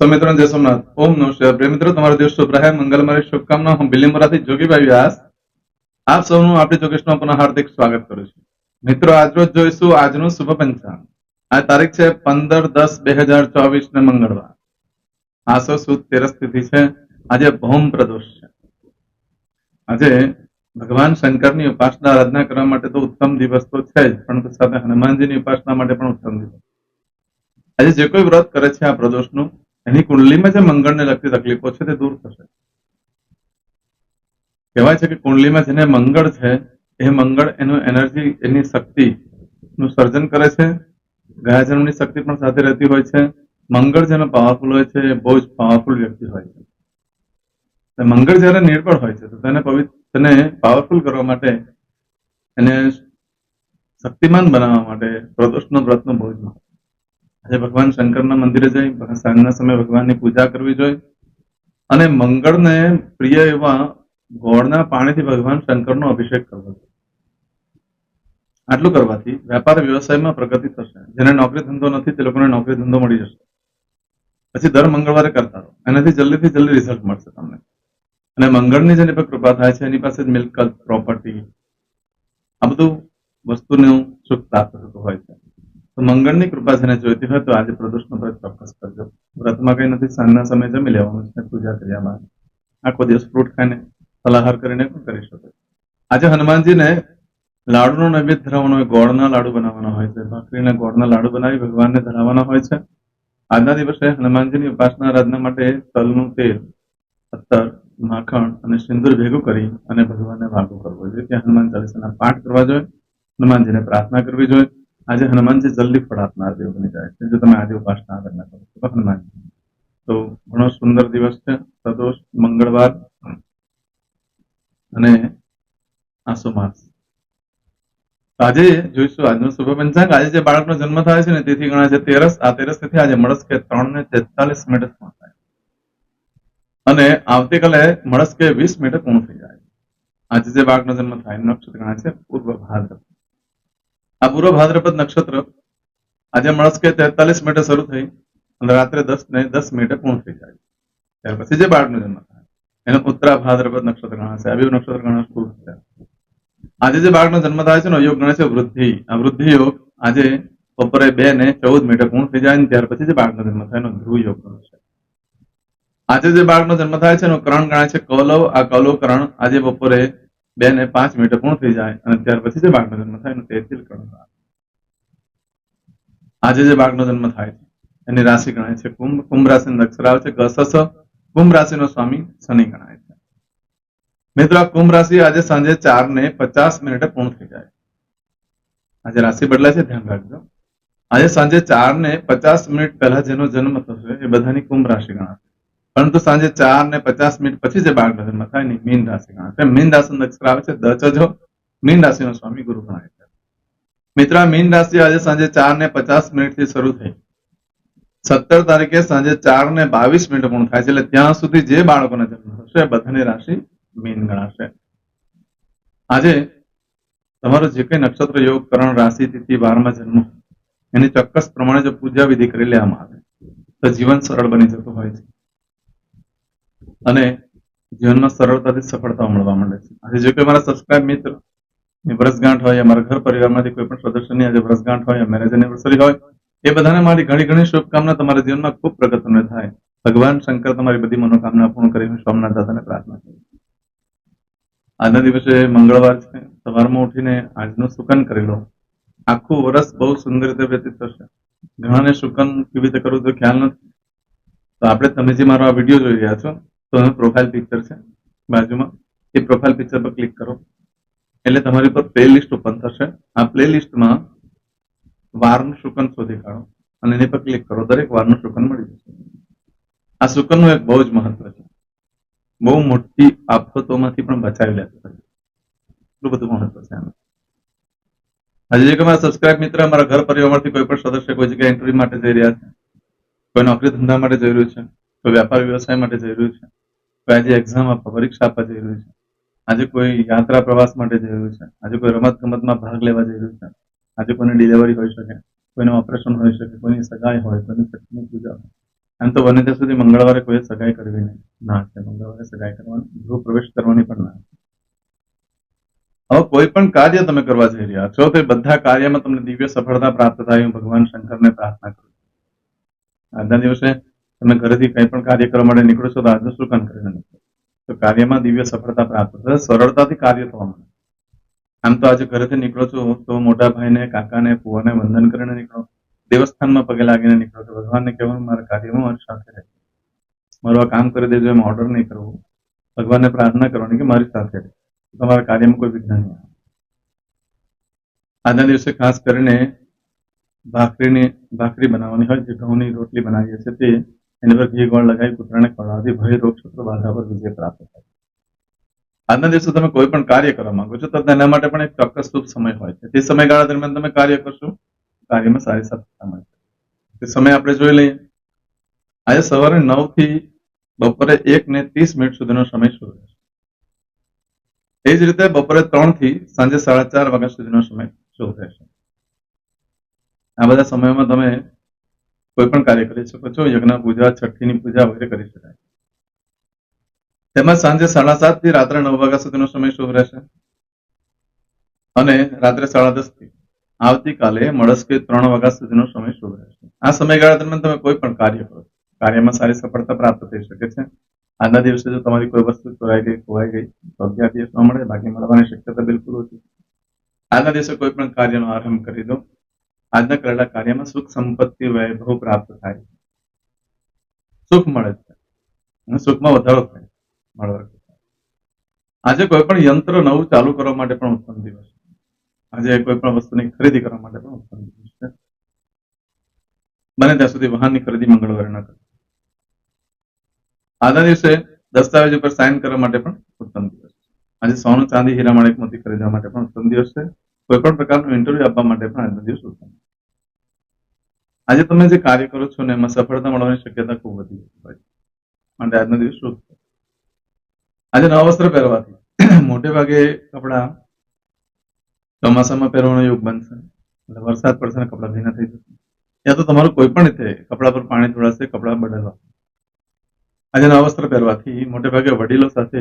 સૌમિત્રન જય સોમનાથ. ઓમ નમસ્કાર પ્રિય મિત્રો, તમારો દિવસ શુભ રહે. મંગલમય શુભકામના. હું બિલીમોરાથી જોગીભાઈ વ્યાસ. આપ સૌનું આપણી જોગેશમાં પુનઃ હાર્દિક સ્વાગત કરું છું. મિત્રો આજરોજ જોઈશું આજનું શુભ પંચાંગ. આ તારીખ છે પંદર દસ બે હજાર ચોવીસ ને મંગળવાર. આસો સુદ તેરસ તિથિ છે. આજે ભૌમ પ્રદોષ છે. આજે ભગવાન શંકરની ઉપાસના આરાધના કરવા માટે તો ઉત્તમ દિવસ તો છે જ પરંતુ સાથે હનુમાનજીની ઉપાસના માટે પણ ઉત્તમ દિવસ. આજે જે કોઈ વ્રત કરે છે આ પ્રદોષનું એની કુંડલીમાં જે મંગળને લગતી તકલીફો છે તે દૂર થશે. કહેવાય છે કે કુંડલીમાં જેને મંગળ છે, એ મંગળ એનું એનર્જી, એની શક્તિ સર્જન કરે છે. ગયા શક્તિ પણ સાથે રહેતી હોય છે. મંગળ જેનો પાવરફુલ હોય છે, એ બહુ જ પાવરફુલ વ્યક્તિ હોય છે. મંગળ જ્યારે નિર્બળ હોય છે, તો તેને પવિત્ર પાવરફુલ કરવા માટે એને શક્તિમાન બનાવવા માટે પ્રદોષનો વ્રતનું બહુ જ મહત્વ આજે ભગવાન શંકરના મંદિરે જઈ સાંજના સમયે ભગવાનની પૂજા કરવી જોઈએ અને મંગળને પ્રિય એવા ગોળના પાણીથી ભગવાન શંકરનો અભિષેક કરવો જોઈએ આટલું કરવાથી વેપાર વ્યવસાયમાં પ્રગતિ થશે. જેને નોકરી ધંધો નથી, તે લોકોને નોકરી ધંધો મળી જશે. પછી દર મંગળવારે કરતા રહો. એનાથી જલ્દીથી જલ્દી રિઝલ્ટ મળશે તમને. અને મંગળની જેની પર કૃપા થાય છે, એની પાસે મિલકત પ્રોપર્ટી આ બધું વસ્તુનું સુખ પ્રાપ્ત થતું હોય છે. તો મંગળની કૃપા જેને જોઈતી હોય તો આજે પ્રદોષનો વ્રત ચોક્કસ કરજો. વ્રતમાં કઈ નથી, સાંજના સમયે જમી લેવાનું છે, પૂજા કર્યા આખો દિવસ ફ્રૂટ ખાઈને ફલાહાર કરીને પણ કરી શકો. આજે હનુમાનજીને લાડુનો નૈવેદ્ય ધરાવવાનો હોય, ગોળના લાડુ બનાવવાના હોય છે, ભાખરીના ગોળના લાડુ બનાવી ભગવાનને ધરાવવાના હોય છે. આજના દિવસે હનુમાનજીની ઉપાસના આરાધના માટે તલનું તેલ અત્તર માખણ અને સિંદૂર ભેગું કરી અને ભગવાનને વાગો કરવો જોઈએ. ત્યાં હનુમાન ચાલીસાના પાઠ કરવા જોઈએ, હનુમાનજીને પ્રાર્થના કરવી જોઈએ. આજે હનુમાનજી જલ્દી ફળ આપનાર દેવ બની જાય છે. જો તમે આજે ઉપાસના કરના કરો તો હનુમાનજી. તો ઘણો સુંદર દિવસ છે. સદોષ, મંગળવાર અને આસો માસ. આજે જોઈશું આજનું શુભ પંચાંગ આજે જે બાળકનો જન્મ થાય છે ને, તેથી ગણાય છે તેરસ. આ તેરસ તેથી આજે મળસ કે ત્રણ ને તેતાલીસ મિનિટ પૂર્ણ થાય. અને આવતીકાલે મળસ કે વીસ મિનિટે પૂર્ણ થઈ જાય. આજે જે બાળકનો જન્મ થાય નક્ષત્ર ગણાય છે પૂર્વ ભાદ્રપદ આ પૂર્વ ભાદ્રપદ નક્ષત્ર આજે મળસ કે તેતાલીસ મિનિટે શરૂ થઈ અને રાત્રે દસ ને દસ મિનિટે પૂર્ણ થઈ જાય. ત્યાર પછી જે બાળકનો જન્મ થાય, એને ઉત્તરા ભાદ્રપદ નક્ષત્ર ગણાશે, આ નક્ષત્ર ગણાશ પૂર્વ આજે જે બાળકનો જન્મ થાય છે ને, યોગ ગણે છે વૃદ્ધિ, આ વૃદ્ધિ યોગ આજે બપોરે બે ને ચૌદ મિનિટે પૂર્ણ થઈ જાય ત્યાર પછી જે બાળકનો જન્મ થાય એનો ધ્રુવ યોગ છે આજે જે બાળકનો જન્મ થાય છે એનો કરણ ગણાય છે કૌલવ, આ કૌલવ કરણ આજે બપોરે બે ને પાંચ મિનિટે પૂર્ણ થઈ જાય અને ત્યાર પછી જે બાળકનો જન્મ થાય તે કરણ આજે જે બાળકનો જન્મ થાય છે, એની રાશિ ગણાય છે કુંભ. કુંભ રાશિ અક્ષર છે ગસસ કુંભ રાશિનો સ્વામી શનિ ગણાય છે. મિત્રો કુંભ રાશિ આજે સાંજે ચાર ને પચાસ મિનિટે પૂર્ણ થઈ જાય. આજે રાશિ બદલાય છે, ધ્યાન રાખજો. આજે સાંજે ચાર ને પચાસ મિનિટ પહેલા જેનો જન્મ થશે એ બધાની કુંભ રાશિ ગણાશે. પરંતુ સાંજે ચાર ને પચાસ મિનિટ પછી જે બાળકનો જન્મ થાય ને મીન રાશિ ગણાશે મીન રાશિ નક્ષત્ર આવે છે દચજો મીન રાશિનો સ્વામી ગુરુ ગણાય છે. મિત્ર મીન રાશિ આજે સાંજે ચાર ને પચાસ મિનિટથી શરૂ થઈ. સત્તર તારીખે સાંજે ચાર ને બાવીસ મિનિટ પૂર્ણ થાય છે, એટલે ત્યાં સુધી જે બાળકોને જન્મ થશે બધાની રાશિ મીન ગણાશે. આજે તમારો જે કઈ નક્ષત્ર યોગ, કરણ રાશિ, તિથિ, વારમાં જન્મ, એની ચોક્કસ પ્રમાણે જો પૂજા વિધિ કરી લેવામાં આવે, તો જીવન સરળ બની જતું હોય છે. અને જીવનમાં સરળતાથી સફળતા મળવા માંડે છે. આજે જો કે મારા સબસ્ક્રાઇબ મિત્ર વર્ષગાંઠ હોય, અમારા ઘર પરિવારમાંથી કોઈ પણ સદસ્યની આજે વર્ષગાંઠ હોય મેરેજ એનિવર્સરી હોય, એ બધાને મારી ઘણી ઘણી શુભકામના. તમારા જીવનમાં ખૂબ પ્રગતિને થાય. ભગવાન શંકર તમારી બધી મનોકામના પૂર્ણ કરી, હું સોમનાથ દાદાને પ્રાર્થના કરું આજના દિવસે મંગળવાર છે. સવારમાં ઉઠીને આજનું સુકન કરી લો. આખું વર્ષ બહુ સુંદર રીતે વ્યતીત થશે. ઘણાને સુકન કેવી રીતે કરવું તો ખ્યાલ નથી. તો આપણે તમે જે મારો આ વીડિયો જોઈ રહ્યા છો તો હવે પ્રોફાઇલ પિક્ચર છે, બાજુમાં. એ પ્રોફાઇલ પિક્ચર પર ક્લિક કરો. એટલે તમારી પર પ્લે લિસ્ટ ઓપન થશે. આ પ્લે લિસ્ટમાં વારનું શુકન શોધી કાઢો અને એની પર ક્લિક કરો. દરેક વારનું શુકન મળી જશે. આ શુકનનું એક બહુ જ મહત્વ છે. બહુ મોટી આફતોમાંથી પણ બચાવી લેતો. એટલું બધું મહત્વ છે આનું. હજી કે મારા સબસ્ક્રાઇબ મિત્ર, અમારા ઘર પરિવારમાંથી કોઈ પણ સદસ્ય કોઈ જગ્યાએ એન્ટ્રી માટે જઈ રહ્યા છે, કોઈ નોકરી ધંધા માટે જઈ રહ્યું છે, કોઈ વ્યાપાર વ્યવસાય માટે જઈ રહ્યું છે આજે એક્ઝામ આપવા, પરીક્ષા આપવા જઈ રહ્યું છે. આજે કોઈ યાત્રા પ્રવાસ માટે જઈ રહ્યું છે. આજે કોઈ રમત ગમતમાં ભાગ લેવા જઈ રહ્યું છે. આજે કોઈની ડિલિવરી હોઈ શકે, કોઈનું ઓપરેશન હોઈ શકે, કોઈની સગાઈ હોય, કોઈની સખીની પૂજા હોય. એમ તો બને ત્યાં સુધી મંગળવારે કોઈ સગાઈ કરવી નહીં. ના છે મંગળવારે સગાઈ કરવાની, ગૃહ પ્રવેશ કરવાની પણ ના. હવે કોઈ પણ કાર્ય તમે કરવા જઈ રહ્યા છો, તો બધા કાર્યમાં તમને દિવ્ય સફળતા પ્રાપ્ત થાય ભગવાન શંકરને પ્રાર્થના કરું આજના દિવસે તમે ઘરેથી કંઈ પણ કાર્ય કરવા માટે નીકળો છો તો આજનું શું કામ કરીને તો કાર્યમાં દિવ્ય સફળતા પ્રાપ્ત થશે. સરળતાથી કાર્ય થવા માંડે. આમ તો આજે ઘરેથી નીકળો છો તો મોટા ભાઈને, કાકાને ફુવાને વંદન કરીને નીકળો. દેવસ્થાનમાં પગે લાગીને નીકળો છો. ભગવાનને કહેવાનું મારા કાર્યમાં મારી સાથે રહે. મારું આ કામ કરી દેજો, એમ ઓર્ડર નહીં કરવું. ભગવાનને પ્રાર્થના કરવાની કે મારી સાથે રહે. તમારા કાર્યમાં કોઈ વિઘ્ન નહીં આવે. આજના દિવસે ખાસ કરીને ભાખરીની, ભાખરી બનાવવાની હોય, જે ઘઉંની રોટલી બનાવીએ છીએ તે એની પર લગાવી કૂતરાને ખવડાવવાથી ભય, રોગ, શત્રુ, બાધા પર વિજય પ્રાપ્ત થાય. આજના દિવસે તમે કોઈ પણ કાર્ય કરવા માંગો છો, તો તેના માટે પણ એક ચોક્કસ શુભ સમય હોય છે. તે સમયગાળા દરમિયાન તમે કાર્ય કરશો, કાર્યમાં સારી સફળતા મળશે. તે સમય આપણે જોઈ લઈએ. આજે સવારે નવથી બપોરે એક ને ત્રીસ મિનિટ સુધીનો સમય શરૂ રહેશે એ જ રીતે બપોરે ત્રણથી સાંજે સાડા ચાર વાગ્યા સુધીનો સમય શરૂ રહેશે આ બધા સમયોમાં તમે કોઈ પણ કાર્ય કરી શકો છો. યજ્ઞ, પૂજા, છઠ્ઠીની પૂજા વગેરે કરી શકાય. તેમાં સાંજે સાડા સાતથી રાત્રે નવ વાગ્યા સુધીનો સમય શુભ રહેશે. અને રાત્રે સાડા દસથી આવતીકાલે મળસ્કે ત્રણ વાગ્યા સુધીનો સમય શુભ રહેશે. આ સમયગાળા દરમિયાન તમે કોઈ પણ કાર્ય કરો. કાર્યમાં સારી સફળતા પ્રાપ્ત થઈ શકે છે. આજના દિવસે જો તમારી કોઈ વસ્તુ ચોરાઈ ગઈ, ખોવાઈ ગઈ, તો અગિયાર દિવસમાં મળે. બાકી મળવાની શક્યતા બિલકુલ ઓછી. આજના દિવસે કોઈ પણ કાર્યનો આરંભ કરી દો. આજના કરેલા કાર્યમાં સુખ, સંપત્તિ, વૈભવ પ્રાપ્ત થાય. સુખ મળે છે. અને સુખમાં વધારો થાય. મળવા આજે કોઈ પણ યંત્ર નવું ચાલુ કરવા માટે પણ ઉત્તમ દિવસ આજે કોઈ પણ વસ્તુની ખરીદી કરવા માટે પણ ઉત્તમ દિવસ છે. બને ત્યાં સુધી વાહનની ખરીદી મંગળવારે ન કરવી. આજના દિવસે દસ્તાવેજ ઉપર સાઇન કરવા માટે પણ ઉત્તમ દિવસ છે. આજે સોનું, ચાંદી, હીરા, માણેક મોતી ખરીદવા માટે પણ ઉત્તમ દિવસ છે. કોઈ પણ પ્રકારનું ઇન્ટરવ્યુ આપવા માટે પણ આજનો દિવસ ઉત્તમ. આજે તમે જે કાર્ય કરો છો ને એમાં સફળતા મળવાની શક્યતા ખૂબ વધી હોય માટે આજનો દિવસ શુભ આજે નવા વસ્ત્ર પહેરવાથી. મોટે ભાગે કપડા ચોમાસામાં પહેરવાનો યોગ બનશે. એટલે વરસાદ પડશે ને કપડા ભીના થઈ જશે. યા તો તમારું કોઈ પણ રીતે કપડા પર પાણી ઢોળાશે કપડા બદલવા. આજે નવા વસ્ત્ર પહેરવાથી મોટે ભાગે વડીલો સાથે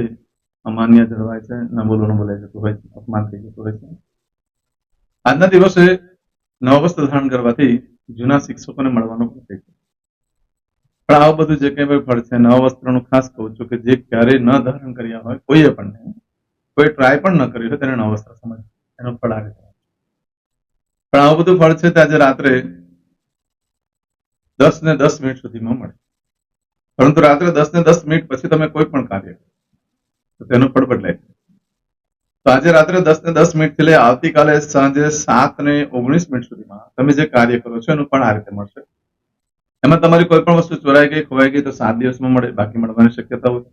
અમાન્ય જળવાય છે, ન બોલવાનું બોલાઈ જતું હોય છે, અપમાન થઈ જતું હોય છે. આજના દિવસે નવા વસ્ત્ર ધારણ કરવાથી જૂના શિક્ષકોને મળવાનો પ્રયત્ન પણ આવું બધું જે કંઈ છે, નવા વસ્ત્રનું ખાસ કહું છું કે જે ક્યારેય ન ધારણ કર્યા હોય, કોઈએ પણ કોઈ ટ્રાય પણ ન કર્યું હોય, તેને નવા વસ્ત્ર સમજ એનો ફળ આવે પણ આવું બધું ફળ છે તે આજે રાત્રે દસ ને દસ મિનિટ સુધીમાં મળે. પરંતુ રાત્રે દસ ને દસ મિનિટ પછી તમે કોઈ પણ કાર્ય કરો, તો તેનું ફળ બદલાય. છે. તો રાત્રે દસ ને દસ મિનિટથી લઈ આવતીકાલે સાંજે સાત ને ઓગણીસ મિનિટ સુધીમાં તમે જે કાર્ય કરો છો એનું પણ આ રીતે મળશે. એમાં તમારી કોઈ પણ વસ્તુ ચોરાઈ ગઈ, ખોવાઈ ગઈ તો સાત દિવસમાં મળે, બાકી મળવાની શક્યતા હોય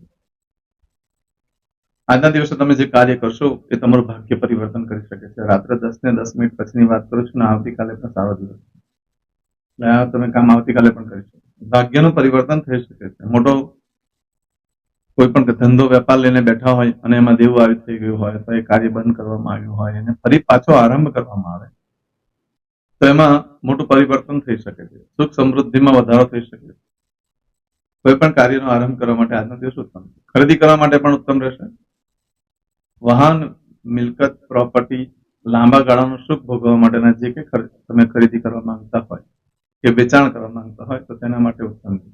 આજના દિવસે તમે જે કાર્ય કરશો એ તમારું ભાગ્ય પરિવર્તન કરી શકે છે. રાત્રે દસ ને દસ મિનિટ પછીની વાત કરું છું ને આવતીકાલે પણ સારો દિવસ તમે કામ આવતીકાલે પણ કરી શકો ભાગ્યનું પરિવર્તન થઈ શકે છે. મોટો કોઈ પણ ધંધો વેપાર લઈને બેઠા હોય અને એમાં દેવું આવી થઈ ગયું હોય, તો એ કાર્ય બંધ કરવામાં આવ્યું હોય અને ફરી પાછો આરંભ કરવામાં આવે, તો એમાં મોટું પરિવર્તન થઈ શકે છે. સુખ સમૃદ્ધિમાં વધારો થઈ શકે છે. કોઈ પણ કાર્યનો આરંભ કરવા માટે આજનો દિવસ ઉત્તમ છે. ખરીદી કરવા માટે પણ ઉત્તમ રહેશે. વાહન, મિલકત, પ્રોપર્ટી, લાંબા ગાળાનું સુખ ભોગવવા માટેના જે કે તમે ખરીદી કરવા માંગતા હોય કે વેચાણ કરવા માંગતા હોય, તો તેના માટે ઉત્તમ છે.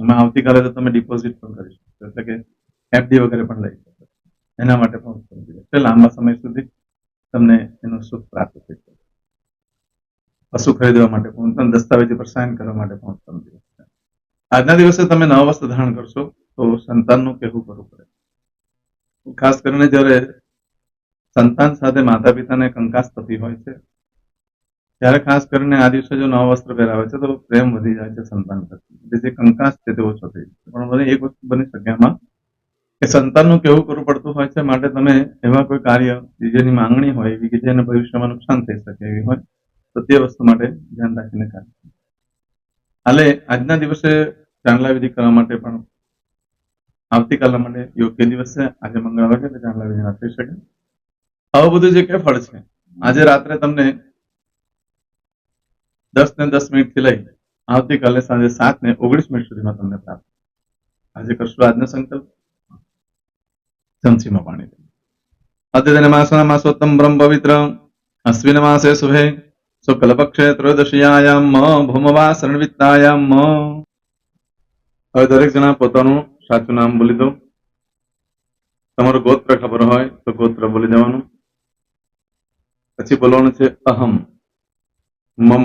એમાં આવતીકાલે તો તમે ડિપોઝિટ પણ કરી શકો એટલે કે એફડી વગેરે પણ લઈ શકો એના માટે પણ એટલે લાંબા સમય સુધી તમને એનું સુખ પ્રાપ્ત થઈ શકે. પશુ ખરીદવા માટે પણ ઉત્તમ દસ્તાવેજી પર સાઇન કરવા માટે પણ ઉત્તમ દિવસ આજના દિવસે તમે નવા વસ્ત્ર ધારણ કરશો તો સંતાનનું કહેવું કરવું પડે. ખાસ કરીને જ્યારે સંતાન સાથે માતા પિતાને કંકાસ થતી હોય છે ત્યારે ખાસ કરીને આ દિવસે જો નવા વસ્ત્ર પહેરાવે છે, તો પ્રેમ વધી જાય છે સંતાન પ્રત્યે જે કંકાસ છે તે ઓછો થઈ જાય પણ મને એક વસ્તુ બની શકે કે સંતાનનું કેવું કરવું પડતું હોય છે માટે તમે એવા કોઈ કાર્ય જેની માંગણી હોય એવી, કે જેને ભવિષ્યમાં નુકસાન થઈ શકે એવી હોય, તો તે વસ્તુ માટે ધ્યાન રાખીને કાર્ય હાલે, આજના દિવસે ચાંદલા વિધિ કરવા માટે પણ આવતીકાલના માટે યોગ્ય દિવસ છે આજે મંગળવાર છે ચાંદલા વિધિ ના થઈ શકે આવું બધું જે કે ફળ છે. આજે રાત્રે તમને દસ ને દસ મિનિટથી લઈ આવતીકાલે સાંજે સાત ને ઓગણીસ મિનિટ સુધીમાં તમને પ્રાપ્ત આજે કરશું આજનો સંકલ્પ. ચમચીમાં પાણી અદ્યતન માસના માસોત્તમ બ્રહ્મ પવિત્ર. અશ્વિન માસે શુભે. શુક્લપક્ષે ત્રયોદશીયાયામ ભૂમવા શરણવિત્તાયામ. હવે દરેક જણા પોતાનું સાચું નામ બોલી દો. તમારું ગોત્ર ખબર હોય તો ગોત્ર બોલી દેવાનું. પછી બોલવાનું છે અહમ, મમ.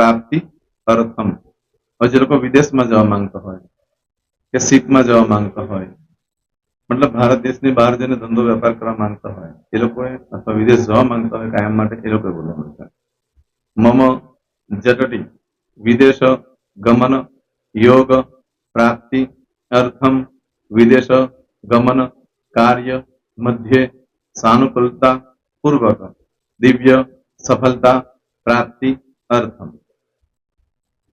પ્રાપ્તિ અર્થમ હવે જે લોકો વિદેશમાં જવા માંગતા હોય કે શીપમાં જવા માંગતા હોય મતલબ ભારત દેશની બહાર જઈને ધંધો વેપાર કરવા માંગતા હોય એ લોકોએ અથવા વિદેશ જવા માંગતા હોય કાયમ માટે એ લોકોએ બોલવાનું છે મમ જટટી વિદેશ ગમન યોગ પ્રાપ્તિ અર્થમ વિદેશ ગમન કાર્ય મધ્યે સાનુકૂલતા પૂર્વક દિવ્ય સફળતા પ્રાપ્તિ અર્થમ હવે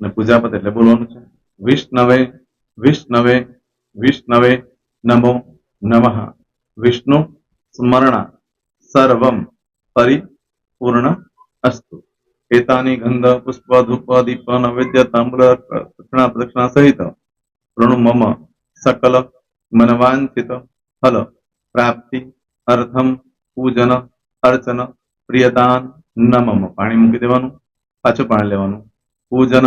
અને પૂજા એટલે બોલવાનું છે. વિષ્ણવે વિષ્ણવે વિષ્ણવે નમો નમઃ. વિષ્ણુ સ્મરણા સર્વમ પરિપૂર્ણ અસ્તુ. એતાની ગંધ, પુષ્પ, ધૂપ, દીપ, નૈવેદ્ય તાંબુલ દક્ષિણા પ્રદક્ષિણા સહિત ઋણુ, મમ, સકલ મનવાંચિત ફલ, પ્રાપ્તિ, અર્થમ, પૂજન, અર્ચન, પ્રિયદાન, નમમ. પાણી મૂકી દેવાનું, પાછું પાણી લેવાનું. પૂજન